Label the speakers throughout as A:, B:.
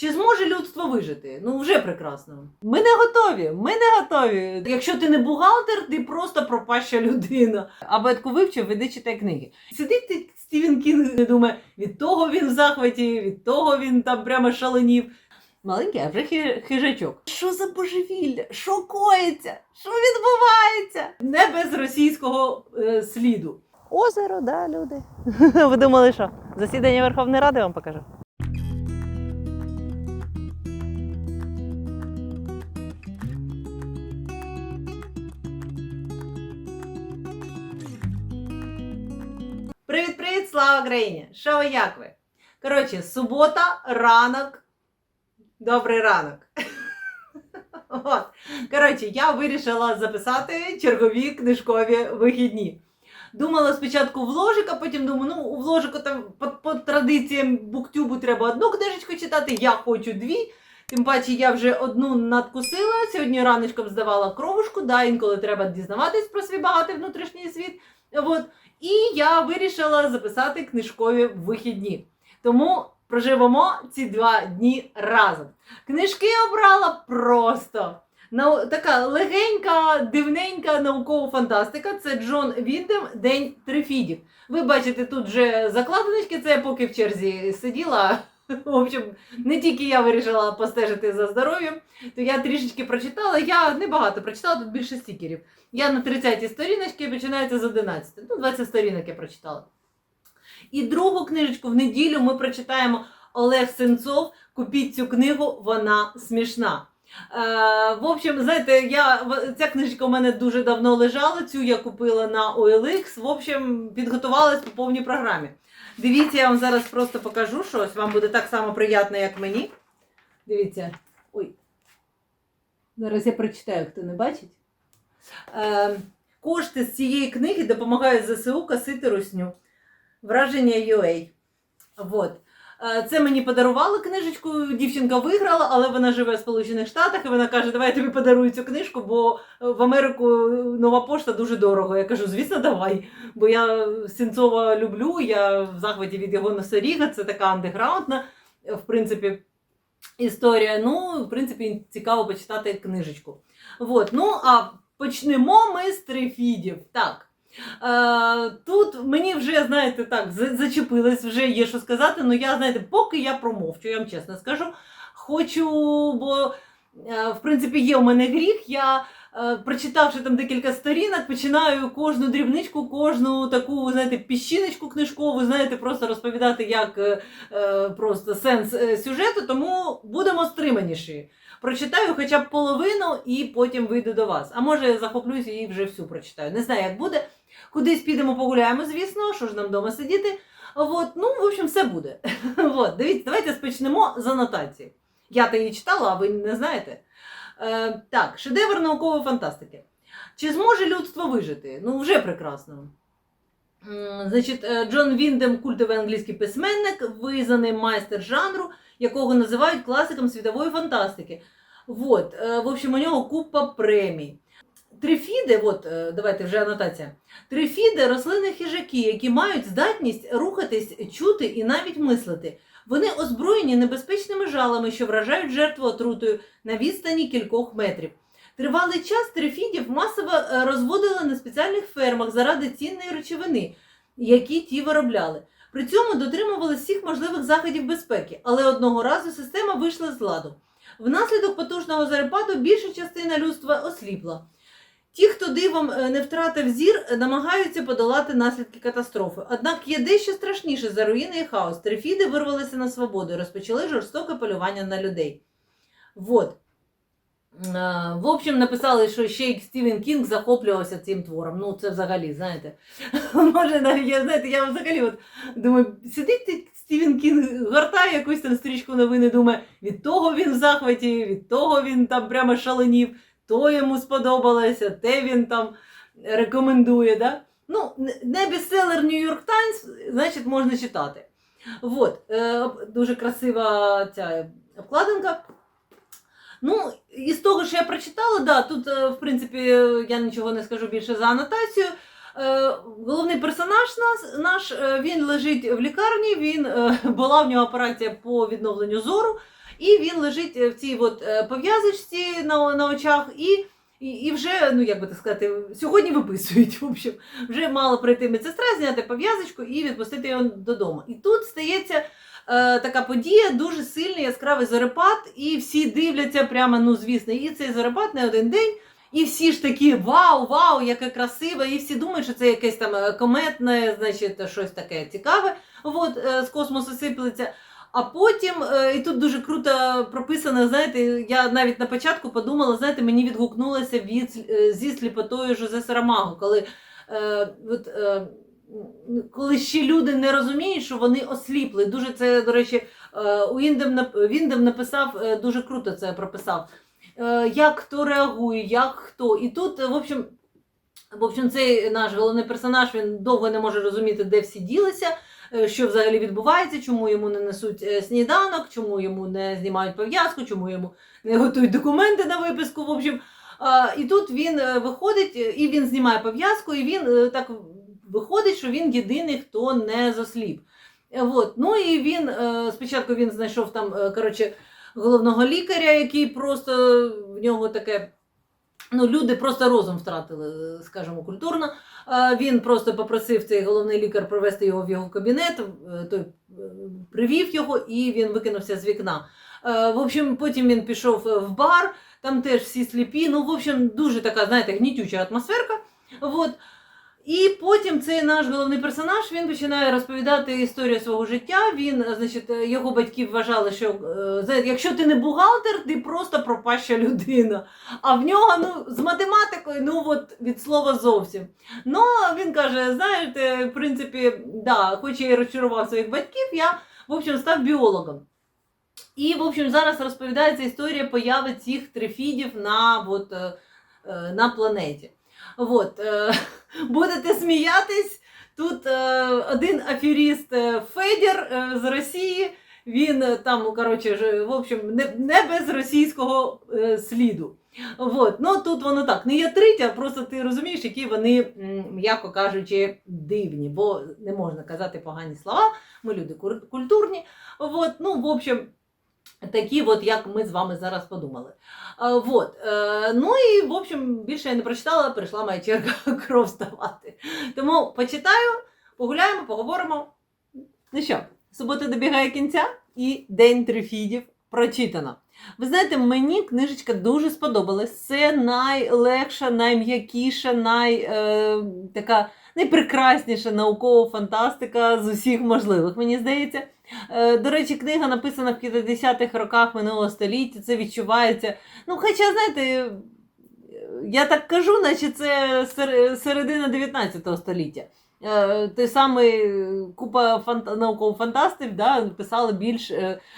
A: Чи зможе людство вижити? Ну вже прекрасно. Ми не готові. Ми не готові. Якщо ти не бухгалтер, ти просто пропаща людина. Абетку вивчив, веди читай книги. Сидить Стівен Кінг і думає, від того він в захваті, від того він там прямо шаленів. Маленький, а вже хи- хижачок. Що за божевілля? Що коїться? Що відбувається? Не без російського е, сліду. Озеро, да, люди. Ви думали, що засідання Верховної Ради вам покажу? Слава Україні! Що ви як ви? Коротше, субота, ранок. Добрий ранок. От. Коротше, я вирішила записати чергові книжкові вихідні. Думала спочатку в ложик, а потім думаю, ну у ложику там по, по традиціям буктюбу треба одну книжечку читати, я хочу дві. Тим паче я вже одну надкусила. Сьогодні раночком здавала кровушку, да, інколи треба дізнаватись про свій багатий внутрішній світ. От. І я вирішила записати книжкові вихідні. Тому проживемо ці два дні разом. Книжки обрала просто. Нау- така легенька, дивненька наукова фантастика. Це Джон Віндем День Трифідів. Ви бачите, тут вже закладиночки, це я поки в черзі сиділа. В общем, не тільки я вирішила постежити за здоров'ям, то я трішечки прочитала. Я небагато прочитала, тут більше стікерів. Я на 30-й сторіночці починається з 11. Ну, 20 сторінок я прочитала. І другу книжечку в неділю ми прочитаємо Олег Сенцов. Купіть цю книгу, вона смішна. Е, в общем, знаєте, я, ця книжечка у мене дуже давно лежала. Цю я купила на OLX. В общем, підготувалась по повній програмі. Дивіться, я вам зараз просто покажу щось. Вам буде так само приємно, як мені. Дивіться. Ой. Зараз я прочитаю, хто не бачить. Е, кошти з цієї книги допомагають ЗСУ косити русню. Враження UA. Вот. Е, Це мені подарували книжечку. Дівчинка виграла, але вона живе в Сполучених Штатах, і вона каже: Давай я тобі подарую цю книжку, бо е, в Америку нова пошта дуже дорого. Я кажу, звісно, давай. Бо я Сінцова люблю, я в захваті від його носоріга, це така андеграундна, е, в принципі, історія. Ну, в принципі, цікаво почитати книжечку. Вот. Ну, а почнемо ми з трифідів. Так. Е, тут мені вже, знаєте, так, зачепилось, вже є що сказати, але я, знаєте, поки я промовчу, я вам чесно скажу. Хочу, бо, е, в принципі, є у мене гріх. Я, е, прочитавши там декілька сторінок, починаю кожну дрібничку, кожну таку, знаєте, піщиночку книжкову, знаєте, просто розповідати, як просто сенс сюжету, тому будемо стриманіші. Прочитаю хоча б половину і потім вийду до вас. А може захоплюсь і вже всю прочитаю. Не знаю, як буде. Кудись підемо погуляємо, звісно, що ж нам вдома сидіти. От, ну, в общем, все буде. От, дивіться, давайте спочнемо з анотації. Я то її читала, а ви не знаєте. Е, так, шедевр наукової фантастики. Чи зможе людство вижити? Ну, вже прекрасно. Значить, е, Джон Віндем, культовий англійський письменник, визнаний майстер жанру, якого називають класиком світової фантастики. Вот, е, в общем, у нього купа премій. Трифіди, от, е, давайте вже анотація. Трифіди рослини хижаки, які мають здатність рухатись, чути і навіть мислити. Вони озброєні небезпечними жалами, що вражають жертву отрутою на відстані кількох метрів. Тривалий час трифідів масово е, розводили на спеціальних фермах заради цінної речовини, які ті виробляли. При цьому дотримувалися всіх можливих заходів безпеки, але одного разу система вийшла з ладу. Внаслідок потужного зарепаду більша частина людства осліпла. Ті, хто дивом е, не втратив зір, намагаються подолати наслідки катастрофи. Однак є дещо страшніше за руїни і хаос. Трифіди вирвалися на свободу і розпочали жорстоке полювання на людей. Вот. Е, В общем, написали, що ще й Стівен Кінг захоплювався цим твором. Ну, це взагалі, знаєте. Може, навіть, я, знаєте, я взагалі от думаю, сидить Стівен Кінг, гортає якусь там стрічку новини, думає, від того він в захваті, від того він там прямо шаленів, то йому сподобалося, те він там рекомендує. Да? Ну, не- бестселер Нью-Йорк Таймс, значить, можна читати. Вот, е, дуже красива ця обкладинка. Ну, із того, що я прочитала, да, тут, е, в принципі, я нічого не скажу більше за анотацію. Е, Головний персонаж нас, наш, е, він лежить в лікарні, він, е, була в нього операція по відновленню зору, І він лежить е, в цій от е, пов'язочці на, на очах, і, і, і вже, ну як би так сказати, сьогодні виписують. В общем, вже мала прийти медсестра, зняти пов'язочку і відпустити його додому. І тут стається е, така подія, дуже сильний яскравий зорепад, і всі дивляться прямо, ну звісно, і цей зорепад не один день. І всі ж такі вау, вау, яке красиве, і всі думають, що це якесь там кометне, значить, щось таке цікаве. От з космосу сиплеться. А потім, е, і тут дуже круто прописано, знаєте, я навіть на початку подумала, знаєте, мені відгукнулося від, е, зі сліпотою Жозе Сарамагу, коли, е, от, е, коли ще люди не розуміють, що вони осліпли. Дуже це, до речі, е, Уіндем, нап- Віндем написав, е, дуже круто це прописав. Е, Як хто реагує, як хто. І тут, в общем, в общем, цей наш головний персонаж він довго не може розуміти, де всі ділися, що взагалі відбувається, чому йому не несуть е, сніданок, чому йому не знімають пов'язку, чому йому не готують документи на виписку. В общем, і тут він е, виходить, е, і він знімає пов'язку, і він е, так виходить, що він єдиний, хто не засліп. Е, Вот. Ну і він е, спочатку він знайшов там, е, коротше, головного лікаря, який просто в нього таке. Ну, люди просто розум втратили, е, скажімо, культурно. Е, Він просто попросив цей головний лікар провести його в його кабінет, е, той е, привів його і він викинувся з вікна. В общем, потім він пішов в бар, там теж всі сліпі. Ну, в общем, дуже така, знаєте, гнітюча атмосферка. Вот. І потім цей наш головний персонаж він починає розповідати історію свого життя. Він, е, значить, е, його батьки вважали, що е, якщо ти не бухгалтер, ти просто пропаща людина. А в нього ну, з математикою, ну от від слова зовсім. Ну, він каже: знаєте, в принципі, да, хоч я і розчарував своїх батьків, я в общем став біологом. І, в общем, зараз розповідається історія появи цих трифідів на, от, на планеті. От, е, будете сміятись, тут е, один аферіст е, Федір з Росії, він там, коротше, в общем, не, не без російського сліду. От. Ну, тут воно так, не ятрить, а просто ти розумієш, які вони, м'яко кажучи, дивні, бо не можна казати погані слова, ми люди культурні. От, ну, в общем, такі, от, як ми з вами зараз подумали. Вот. Е, ну і, в общем, більше я не прочитала, прийшла моя черга кров ставати. Тому почитаю, погуляємо, поговоримо. Ну що, субота добігає кінця і День трифідів прочитано. Ви знаєте, мені книжечка дуже сподобалась. Це найлегша, найм'якіша, най, е, така найпрекрасніша наукова фантастика з усіх можливих, мені здається. Е, До речі, книга написана в 50-х роках минулого століття, це відчувається. Ну, хоча, знаєте, е, я так кажу, наче це сер- середина 19 століття. Е, Той самий купа фанта- науково-фантастів да, писали більш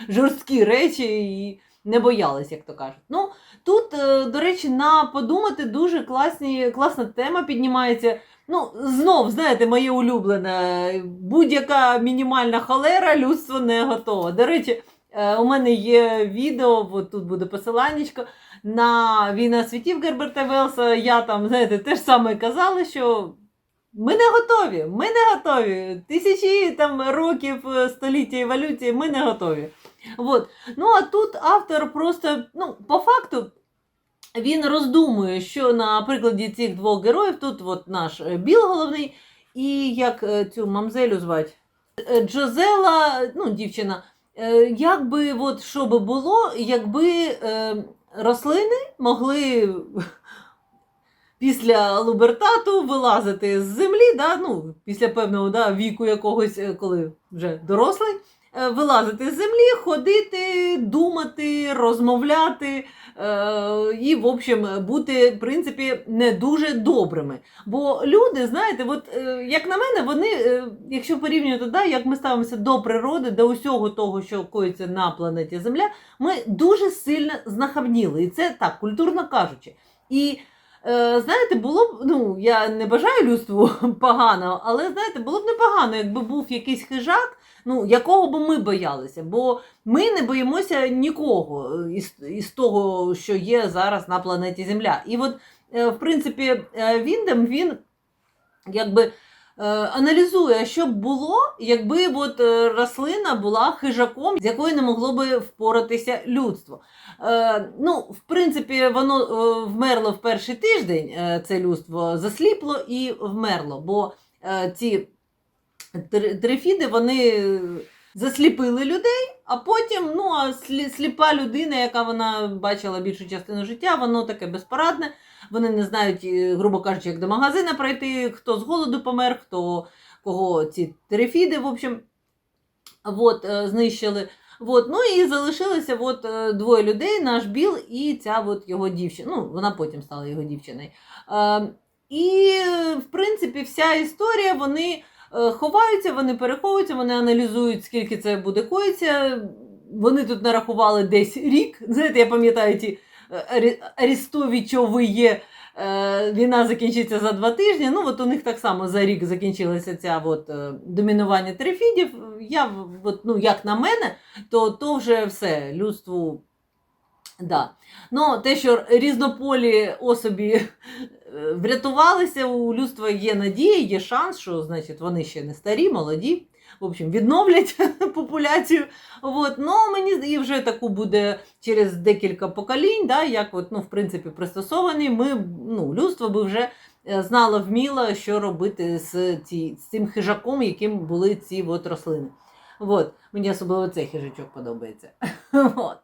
A: жорсткі речі і не боялись, як то кажуть. Ну, тут, до речі, на подумати дуже класні, класна тема піднімається. Ну, знов, знаєте, моє улюблене, будь-яка мінімальна холера, людство не готове. До речі, е, у мене є відео, от тут буде посиланнячко, на війна світів Герберта Велса. Я там, знаєте, те ж саме казала, що ми не готові, ми не готові. Тисячі там років е, століття еволюції, ми не готові. От. Ну а тут автор просто, ну, по факту, він роздумує, що на прикладі цих двох героїв, тут от наш е, Біл головний, і як е, цю мамзелю звати Е, Джозела, ну, дівчина, як би от що би було, якби рослини могли після лубертату вилазити з землі, да, ну, після певного да, віку якогось, коли вже дорослий, вилазити з землі, ходити, думати, розмовляти е, і, в общем, бути, в принципі, не дуже добрими. Бо люди, знаєте, от, е, як на мене, вони, е, якщо порівнювати, да, як ми ставимося до природи, до усього того, що коїться на планеті Земля, ми дуже сильно знахабніли. І це так, культурно кажучи. І Е, знаєте, було б, ну, я не бажаю людству поганого, але знаєте, було б непогано, якби був якийсь хижак, ну, якого б ми боялися. Бо ми не боїмося нікого е, із, із того, що є зараз на планеті Земля. І от, е, в принципі, е, Віндем, він якби. Аналізує, що б було, якби от, рослина була хижаком, з якою не могло би впоратися людство. Ну, в принципі, воно вмерло в перший тиждень, це людство засліпло і вмерло, бо ці трифіди вони засліпили людей, а потім ну, а сліпа людина, яка вона бачила більшу частину життя, воно таке безпорадне. Вони не знають, е, грубо кажучи, як до магазина пройти, хто з голоду помер, хто кого ці терефіди, в общем, от, е, знищили. От, ну і залишилося от, е, двоє людей, наш Біл і ця от його дівчина. Ну, вона потім стала його дівчиною. Е, і, в принципі, вся історія, вони ховаються, вони переховуються, вони аналізують, скільки це буде коїться. Вони тут нарахували десь рік. Знаєте, я пам'ятаю ті е, арі- є. Е, Війна закінчиться за два тижні. Ну, от у них так само за рік закінчилося ця от, е, домінування терефідів. Я, от, ну, як на мене, то, то вже все людству. Да. Ну, те, що різнополі особі е, врятувалися, у людства є надія, є шанс, що значить, вони ще не старі, молоді. В общем, відновлять популяцію. От, ну, мені і вже таку буде через декілька поколінь, да, як от, ну, в принципі, пристосовані. Ми, ну, людство би вже е, знало, вміло, що робити з, ці, з цим хижаком, яким були ці от рослини. От, мені особливо цей хижачок подобається. От.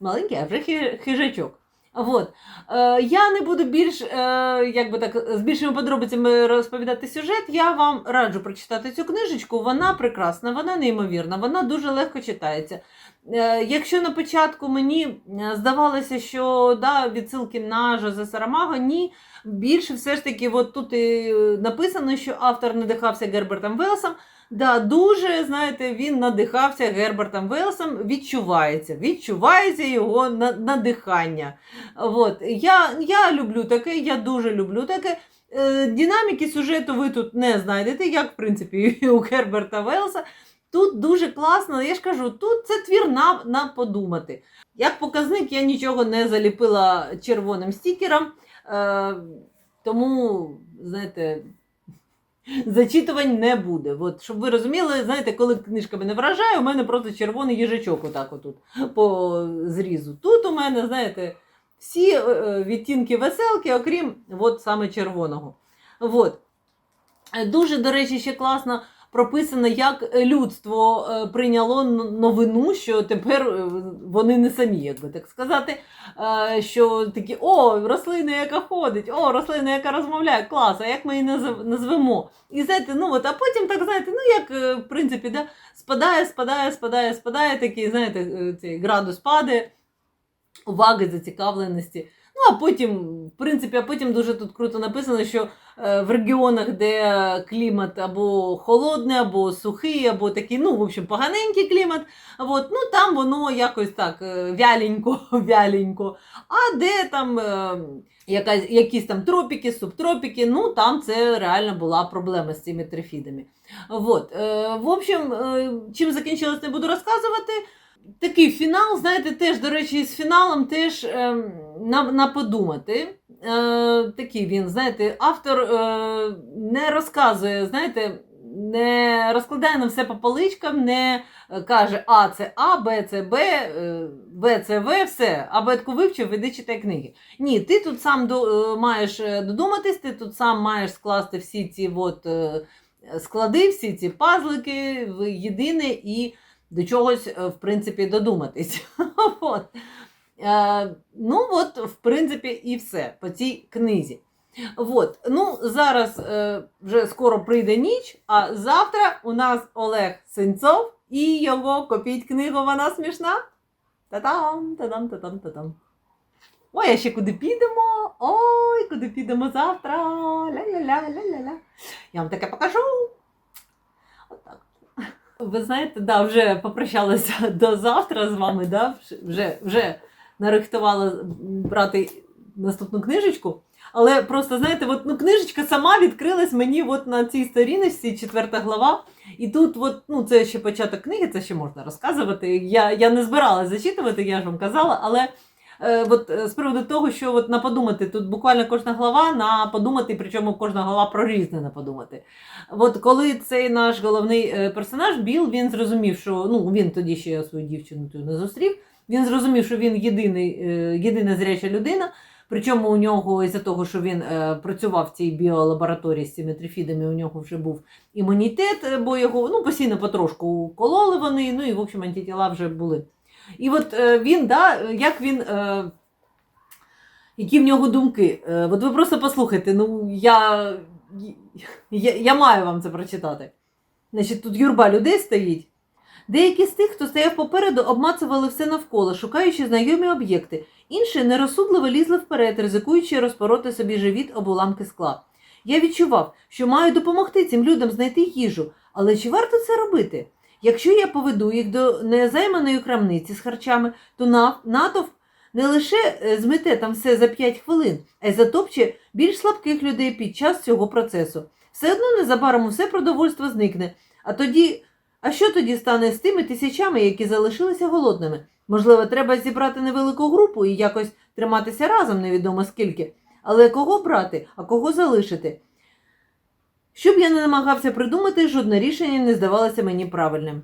A: Маленький, а вже хижачок. От. Е, я не буду більш, е, як би так, з більшими подробицями розповідати сюжет. Я вам раджу прочитати цю книжечку. Вона прекрасна, вона неймовірна, вона дуже легко читається. Е, якщо на початку мені здавалося, що да, відсилки на Жозе Сарамаго, ні. Більше все ж таки, от тут і написано, що автор надихався Гербертом Велсом. Да, дуже, знаєте, він надихався Гербертом Велсом, відчувається, відчувається його надихання. От. Я, я люблю таке, я дуже люблю таке. Е, Динаміки сюжету ви тут не знайдете, як в принципі у Герберта Велса. Тут дуже класно, я ж кажу, тут це твір на, на подумати. Як показник, я нічого не заліпила червоним стікером, е, тому, знаєте, зачитувань не буде. От, щоб ви розуміли, знаєте, коли книжка мене вражає, у мене просто червоний їжачок отак отут по зрізу. Тут у мене, знаєте, всі е, е, відтінки веселки, окрім от саме червоного. От. Дуже, до речі, ще класно прописано, як людство е, прийняло новину, що тепер е, вони не самі, як би так сказати. е, Що такі, о, рослина, яка ходить, о, рослина, яка розмовляє, клас, а як ми її назвемо? І знаєте, ну от, а потім так, знаєте, ну як, е, в принципі, да, спадає, спадає, спадає, спадає, такий, знаєте, е, цей градус падає, уваги, зацікавленості. Ну, а потім, в принципі, а потім дуже тут круто написано, що е, в регіонах, де клімат або холодний, або сухий, або такий, ну, в общем, поганенький клімат, от, ну там воно якось так е, вяленько, вяленько. А де там е, якась, якісь там тропіки, субтропіки, ну там це реально була проблема з цими трифідами. Вот. Е, в общем, чим закінчилось, не буду розказувати. Такий фінал, знаєте, теж, до речі, з фіналом теж е, на, на подумати. Е, такий він, знаєте, автор е, не розказує, знаєте, не розкладає нам все по поличкам, не е, каже А це А, Б це Б, е, В це В, все. Абетку вивчив, іди читай книги. Ні, ти тут сам до, е, маєш додуматись, ти тут сам маєш скласти всі ці от, склади, всі ці пазлики в єдине і до чогось, е, в принципі, додуматись. От. Е, ну, от, в принципі, і все по цій книзі. От. Ну, зараз е, вже скоро прийде ніч, а завтра у нас Олег Сенцов і його копіть книгу, вона смішна. Та-дам, та-дам, та-дам, та-дам. Ой, а ще куди підемо? Ой, куди підемо завтра? Ля-ля-ля-ля-ля-ля. Я вам таке покажу. Отак. Ви знаєте, да, вже попрощалася до завтра з вами, да? вже, вже нарихтувала брати наступну книжечку. Але просто, знаєте, от, ну, книжечка сама відкрилась мені от на цій сторіночці, четверта глава. І тут, от, ну, це ще початок книги, це ще можна розказувати. Я, я не збиралася зачитувати, я ж вам казала, але е, от, е, з приводу того, що от на подумати, тут буквально кожна глава на подумати, причому кожна глава про різне на подумати. От коли цей наш головний е, персонаж Біл, він зрозумів, що ну він тоді ще свою дівчину не зустрів. Він зрозумів, що він єдиний, єдина зряча людина. Причому у нього, із-за того, що він е, працював в цій біолабораторії з цими трифідами, у нього вже був імунітет, бо його ну, постійно потрошку кололи вони, ну і в общем антитіла вже були. І от е, він, да, як він. Е, які в нього думки? Е, от ви просто послухайте, ну я, я, я маю вам це прочитати. Значить, тут юрба людей стоїть. Деякі з тих, хто стояв попереду, обмацували все навколо, шукаючи знайомі об'єкти. Інші нерозсудливо лізли вперед, ризикуючи розпороти собі живіт об уламки скла. Я відчував, що маю допомогти цим людям знайти їжу, але чи варто це робити? Якщо я поведу їх до незайманої крамниці з харчами, то на- натовп не лише е, змете там все за 5 хвилин, а й затопче більш слабких людей під час цього процесу. Все одно незабаром усе продовольство зникне. А тоді, а що тоді стане з тими тисячами, які залишилися голодними? Можливо, треба зібрати невелику групу і якось триматися разом, невідомо скільки. Але кого брати, а кого залишити? Що б я не намагався придумати, жодне рішення не здавалося мені правильним.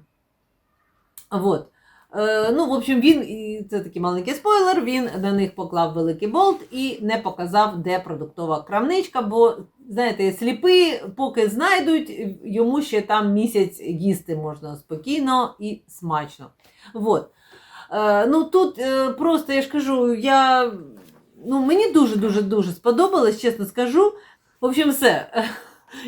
A: Вот. Е, ну, в общем, він, і це такий маленький спойлер, він на них поклав великий болт і не показав, де продуктова крамничка, бо, знаєте, сліпи, поки знайдуть, йому ще там місяць їсти можна спокійно і смачно. Вот. Е, ну, тут е, просто я ж кажу, я, ну, мені дуже-дуже дуже сподобалось, чесно скажу. В общем, все.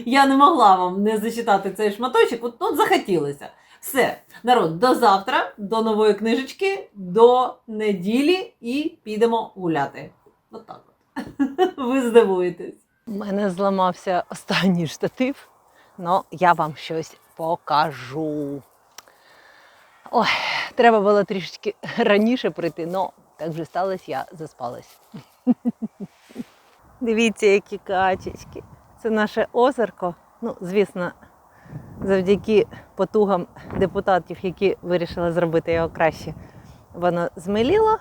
A: Я не могла вам не зачитати цей шматочок, от, от захотілося. Все, народ, до завтра, до нової книжечки, до неділі і підемо гуляти. От так от. Ви здивуєтесь.
B: У мене зламався останній штатив, але я вам щось покажу. Ой, треба було трішечки раніше прийти, але так вже сталося, я заспалась. Дивіться, які качечки. Це наше озерко. Ну, звісно, завдяки потугам депутатів, які вирішили зробити його краще, воно змиліло.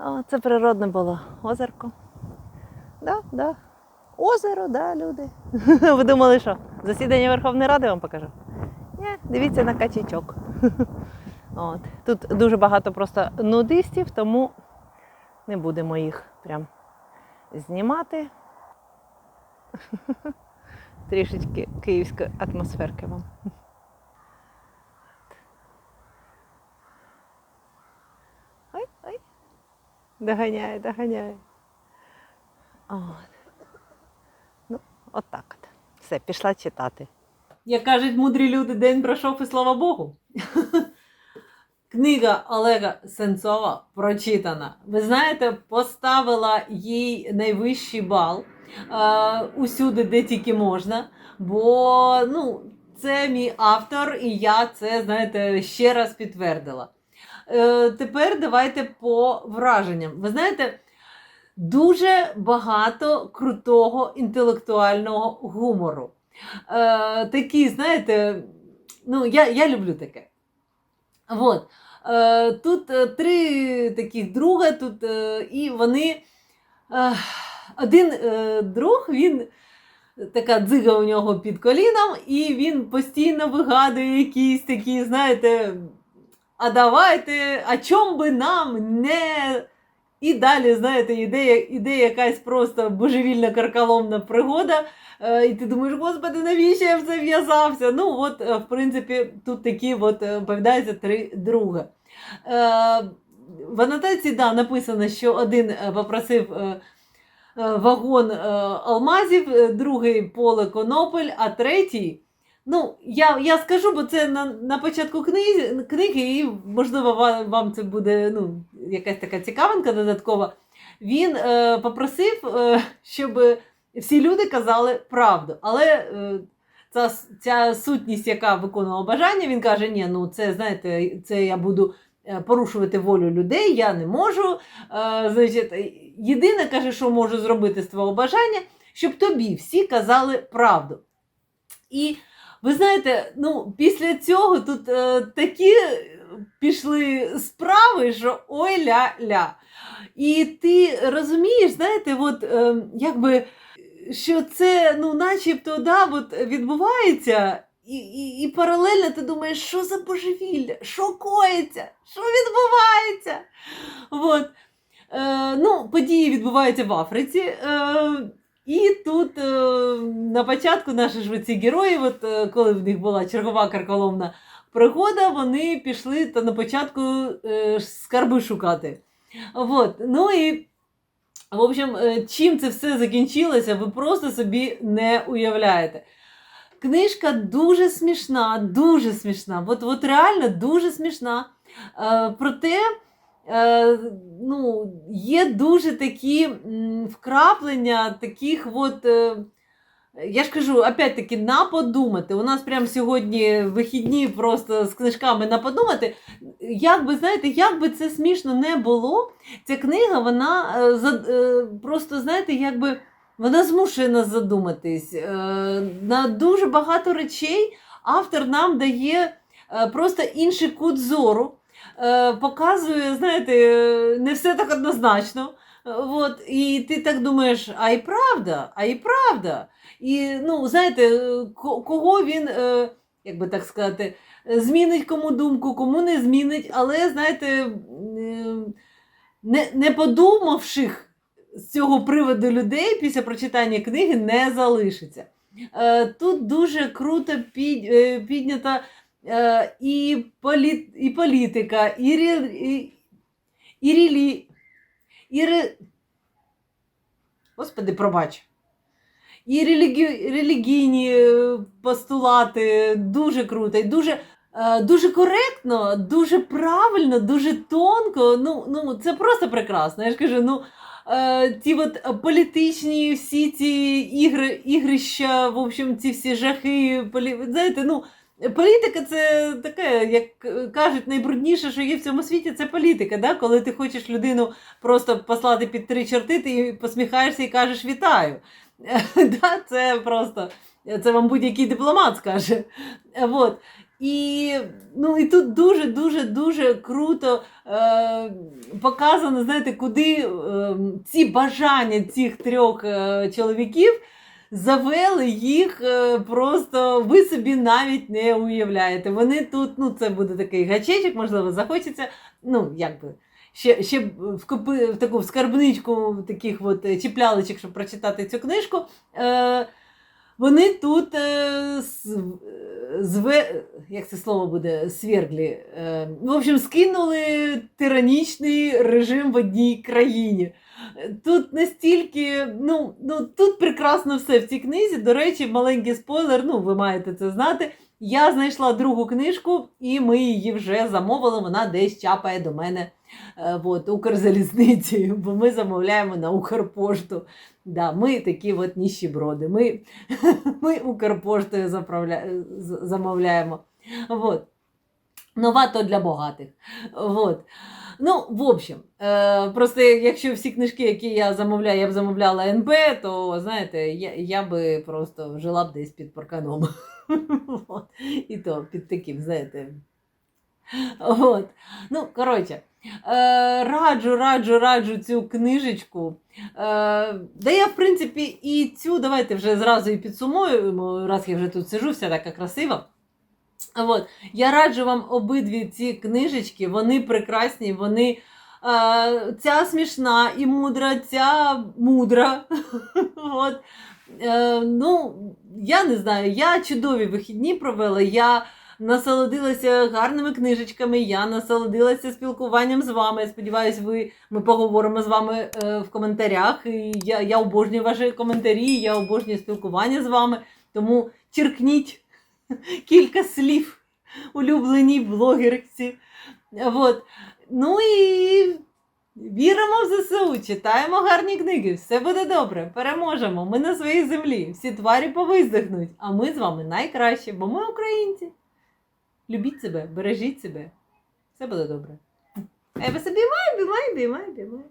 B: О, це природне було озерко. Да, да. Озеро, да, люди. Ви думали, що? Засідання Верховної Ради вам покажу? Ні, дивіться на качечок. От. Тут дуже багато просто нудистів, тому не будемо їх прям знімати. Трішечки київської атмосферки вам. Ой, ой. Доганяє, доганяє. От. Ну, от так от. Все, пішла читати.
A: Як кажуть мудрі люди, день пройшов і слава Богу. Книга Олега Сенцова прочитана. Ви знаєте, поставила їй найвищий бал усюди, де тільки можна. Бо ну, це мій автор, і я це, знаєте, ще раз підтвердила. Е, тепер давайте по враженням. Ви знаєте, дуже багато крутого інтелектуального гумору. Е, такі, знаєте, ну, я, я люблю таке. Вот. Е, тут е, три таких друга, тут, е, і вони. Е, один е, друг, він така дзига у нього під коліном, і він постійно вигадує якісь такі, знаєте, а давайте, а чом би нам не. І далі, знаєте, іде, іде якась просто божевільна карколомна пригода. Е, І ти думаєш, господи, навіщо я в це в'язався? Ну, от, е, в принципі, тут такі от е, оповідаються три друга. Е, В анотації да, написано, що один е, попросив е, е, вагон е, алмазів, е, другий поле конопель, а третій. Ну, я, я скажу, бо це на, на початку книги, книги, і можливо вам, це буде ну, якась така цікавинка додаткова. Він е, попросив, е, щоб всі люди казали правду. Але е, ця, ця сутність, яка виконувала бажання, він каже: ні, ну це знаєте, це я буду е, порушувати волю людей, я не можу. Е, значить, єдине каже, що можу зробити з твого бажання, щоб тобі всі казали правду. І ви знаєте, ну, після цього тут е, такі пішли справи, що ой ля-ля. І ти розумієш, знаєте, от е, якби що це ну, начебто да, от відбувається, і, і, і паралельно ти думаєш, що за божевілля, що коїться, що відбувається. От. Е, ну, події відбуваються в Африці. Е, і тут е, на початку наші ж ці герої, от, е, коли в них була чергова карколомна пригода, вони пішли та на початку е, скарби шукати. От. Ну і в общем, е, чим це все закінчилося, ви просто собі не уявляєте. Книжка дуже смішна, дуже смішна. От, от реально дуже смішна. Е, проте е, ну, є дуже такі вкраплення таких от. Е, я ж кажу, опять-таки, на подумати. У нас прямо сьогодні вихідні просто з книжками на подумати. Як би, знаєте, як би це смішно не було, ця книга, вона е, е, просто, знаєте, якби вона змушує нас задуматись. Е, На дуже багато речей автор нам дає е, просто інший кут зору, е, показує, знаєте, не все так однозначно. От, і ти так думаєш, а і правда, а і правда. І ну, знаєте, кого він, як би так сказати, змінить кому думку, кому не змінить, але знаєте, не, не подумавших з цього приводу людей після прочитання книги не залишиться. Е, Тут дуже круто під, е, піднята е, і, полі, і політика, і, і, і, релі, і, ре... Господи, пробач. І релігі... релігійні постулати дуже круто, і дуже, дуже коректно, дуже правильно, дуже тонко. Ну, ну, це просто прекрасно. Я ж кажу, ну, ті от політичні всі ці ігри, ігрища, в общем, ці всі жахи, полі... знаєте, ну, Політика це таке, як е, кажуть, найбрудніше, що є в цьому світі, це політика. Да? Коли ти хочеш людину просто послати під три чорти, ти посміхаєшся і кажеш вітаю. Да? Це просто це вам будь-який дипломат скаже. Вот. І, ну, і тут дуже-дуже дуже круто е, показано, знаєте, куди е, ці бажання цих трьох е, чоловіків завели їх е, просто ви собі навіть не уявляєте. Вони тут, ну це буде такий гачечок, можливо, захочеться. Ну, якби. Ще, ще б вкупи, в таку в скарбничку таких от е, чіпляличок, щоб прочитати цю книжку. Е, вони тут е, е, зве, як це слово буде, сверглі. Е, в общем, скинули тиранічний режим в одній країні. Тут настільки, ну, ну тут прекрасно все в цій книзі. До речі, маленький спойлер, ну ви маєте це знати. Я знайшла другу книжку, і ми її вже замовили. Вона десь чапає до мене от, Укрзалізницею, бо ми замовляємо на Укрпошту. Да, ми такі от ніщеброди. Ми, ми Укрпоштою заправля... замовляємо. Вот. Нова то для багатих. Вот. Ну, в общем, е, просто якщо всі книжки, які я замовляю, я б замовляла НБ, то знаєте, я, я би просто жила б десь під парканом. І то під таким, знаєте. От. Ну, коротше, е, раджу, раджу, раджу цю книжечку. Е, да я, в принципі, і цю, давайте вже зразу і підсумуємо, раз я вже тут сижу, вся така красива. От. Я раджу вам обидві ці книжечки, вони прекрасні, вони. Е, ця смішна і мудра, ця мудра. От. Е, ну, я не знаю, я чудові вихідні провела. Я насолодилася гарними книжечками, я насолодилася спілкуванням з вами. Я сподіваюся, ви, ми поговоримо з вами е, в коментарях. І я, я обожнюю ваші коментарі, я обожнюю спілкування з вами. Тому черкніть кілька слів улюбленій блогерці. От. Ну і віримо в ЗСУ, читаємо гарні книги. Все буде добре, переможемо. Ми на своїй землі. Всі тварі повиздихнуть, а ми з вами найкращі, бо ми українці. Любіть себе, бережіть себе. Все буде добре. А ви собі май, бімай, бімай, бімай.